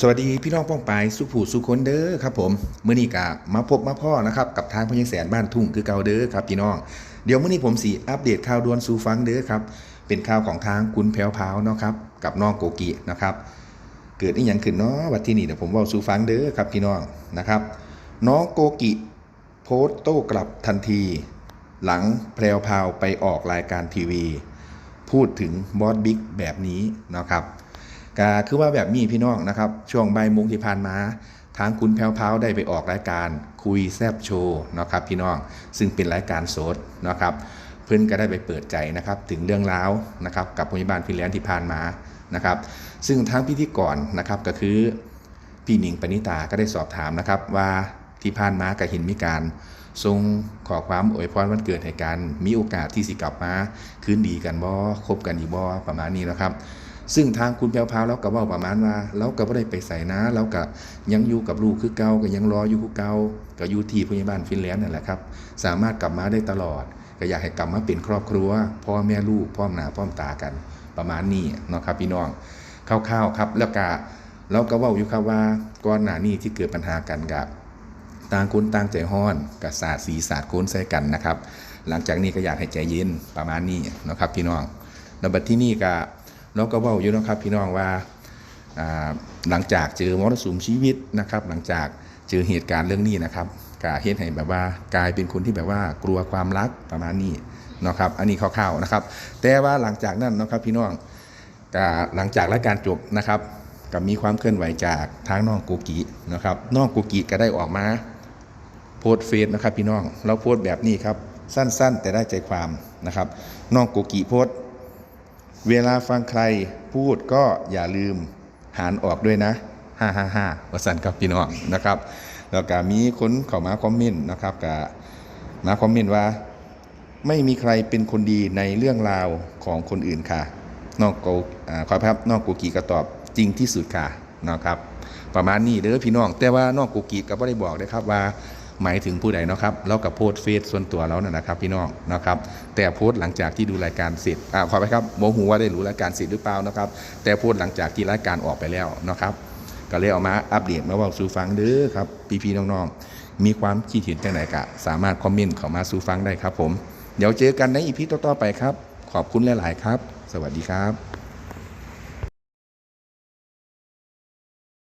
สวัสดีพี่น้องป้องปายสุผูสุคนเด้อครับผมเมื่อนี้กะมาพบมาพ่อนะครับกับทางพญแสนบ้านทุ่งคือเก่าเด้อครับพี่น้องเดี๋ยวเมื่อนี้ผมสีอัปเดตข่าวด่วนสู่ฟังเด้อครับเป็นข่าวของทางคุณแพรวพาวเนาะครับกับน้องโกกินะครับเกิดอีหยังขึ้นเนาะวันที่นี่เดี๋ยวผมว่าสู่ฟังเด้อครับพี่น้องนะครับ น้องโกกิโพสต์โต้กลับทันที หลังแพรวพาวไปออกรายการทีวี พูดถึงบอสบิ๊กแบบนี้นะครับ ก็คือว่าแบบนี้พี่น้องนะครับ ช่วงใบ่ายโมงที่ผ่านมา ทางคุณแพรวพราวได้ไปออกรายการคุยแซบโชว์นะครับพี่น้องซึ่งเป็นรายการโสดนะครับเพื่อนก็ได้ไปเปิดใจนะครับถึงเรื่องราวนะครับกับพยาบาลฟินแลนด์ที่ผ่านมานะครับ ซึ่งทางพิธีกรนะครับก็คือพี่หนิงปณิตาก็ได้สอบถามนะครับว่าที่ผ่านมาก็เห็นมีการทรงขอความอวยพรวันเกิดให้กันมีโอกาสที่สิกลับมาคืนดีกันบ่คบกันอีกบ่ประมาณนี้นะครับ ซึ่งทางคุณแพรวพราวเราก็เว่าประมาณว่าเราก็ไม่ได้ไปใส่นะเราก็ยังอยู่กับลูกคือเก่าก็ยังรออยู่คือเก่าก็อยู่ที่พยาบาลฟินแลนด์นั่นแหละครับ สามารถกลับมาได้ตลอด ก็อยากให้กลับมาเป็นครอบครัวพ่อแม่ลูกพร้อมหน้าพร้อมตากันประมาณนี้เนาะครับพี่น้องคร่าวๆครับ แล้วก็เราก็ว่าอยู่ครับว่าก่อนหน้านี้ที่เกิดปัญหากันกับต่างคนต่างใจห้อนกับศาสตร์สีศาสตร์โคนใส่กันนะครับ หลังจากนี้ก็อยากให้ใจเย็นประมาณนี้นะครับพี่น้องแล้วบัดที่นี่ก็ เราก็ว่าอยู่นะครับพี่น้องว่าหลังจากเจอมรสุมชีวิตนะครับ หลังจากเจอเหตุการณ์เรื่องนี้นะครับกาเฮ็ดให้แบบว่ากลายเป็นคนที่แบบว่ากลัวความรักประมาณนี้นะครับ อันนี้คร่าวๆนะครับ แต่ว่าหลังจากนั้นนะครับพี่น้องก็หลังจากรายการจบนะครับก็มีความเคลื่อนไหวจากทางน้องกูกินะครับน้องกูกิก็ได้ออกมาโพสเฟซนะครับพี่น้องเราโพสแบบนี้ครับสั้นๆ แต่ได้ใจความนะครับน้องกูกิโพส เวลาฟังใครพูดก็อย่าลืมหารออกด้วยนะฮ่าฮ่าฮ่าว่าสันครับพี่น้องนะครับ แล้วก็มีคนเข้ามาคอมเมนต์นะครับกมาคอมเมนต์ว่า ไม่มีใครเป็นคนดีในเรื่องราวของคนอื่นค่ะ นอกโกอขอครับนอกโกกีก็ตอบจริงที่สุดค่ะนะครับ ประมาณนี้เด้อพี่น้อง แต่ว่านอกโกกีก็ไม่ได้บอกนะครับว่า หมายถึงผู้ใดเนาะครับเรากับโพสเฟซส่วนตัวแล้วนะครับ พี่น้องนะครับ แต่โพสหลังจากที่ดูรายการเสร็จอ่าขอไปครับโมหูว่าได้รู้รายการเสร็จหรือเปล่านะครับ แต่โพสหลังจากที่รายการออกไปแล้วนะครับ ก็เลยเอามาอัปเดตมาเว่าสู่ฟังเด้อครับพี่ๆน้องๆมีความคิดเห็นจังไหนกะ สามารถคอมเมนต์เข้ามาสู่ฟังได้ครับผมเดี๋ยวเจอกันในอีพีต่อๆไปครับ ขอบคุณหลาย ๆ ครับ สวัสดีครับ